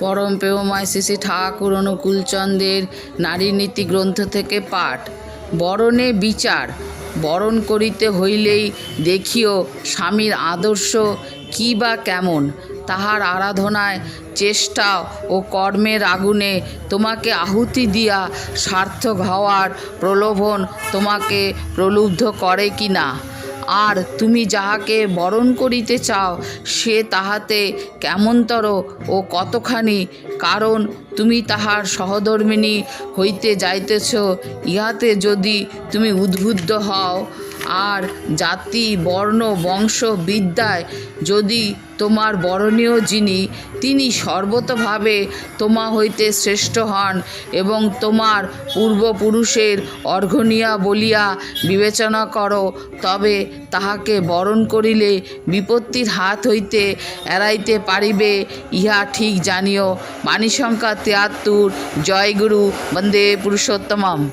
পরম প্রেমময় শ্রী শ্রী ঠাকুর অনুকূলচন্দ্রের নারী নীতি গ্রন্থ থেকে পাঠ। বরণে বিচার। বরণ করিতে হইলেই দেখিও স্বামীর আদর্শ কী বা কেমন। তাহার আরাধনায় চেষ্টা ও কর্মের আগুনে তোমাকে আহুতি দিয়া সার্থক হওয়ার প্রলোভন তোমাকে প্রলুব্ধ করে কি না আর তুমি যাহাকে বরণ করিতে চাও, সে তাহাতে কেমনতর ও কতখানি? কারণ তুমি তাহার সহধর্মিণী হইতে যাইতেছ, ইহাতে যদি তুমি উদ্বুদ্ধ হও। আর জাতি, বর্ণ, বংশ, বিদ্যায় যদি তোমার বরণীয় যিনি, তিনি সর্বতভাবে তোমা হইতে শ্রেষ্ঠ হন এবং তোমার পূর্বপুরুষের অর্ঘনিয়া বলিয়া বিবেচনা করো, তবে তাহাকে বরণ করিলে বিপত্তির হাত হইতে এড়াইতে পারিবে, ইহা ঠিক জানিও। বাণী সংখ্যা তিয়াত্তর। জয়গুরু বন্দে পুরুষোত্তমম।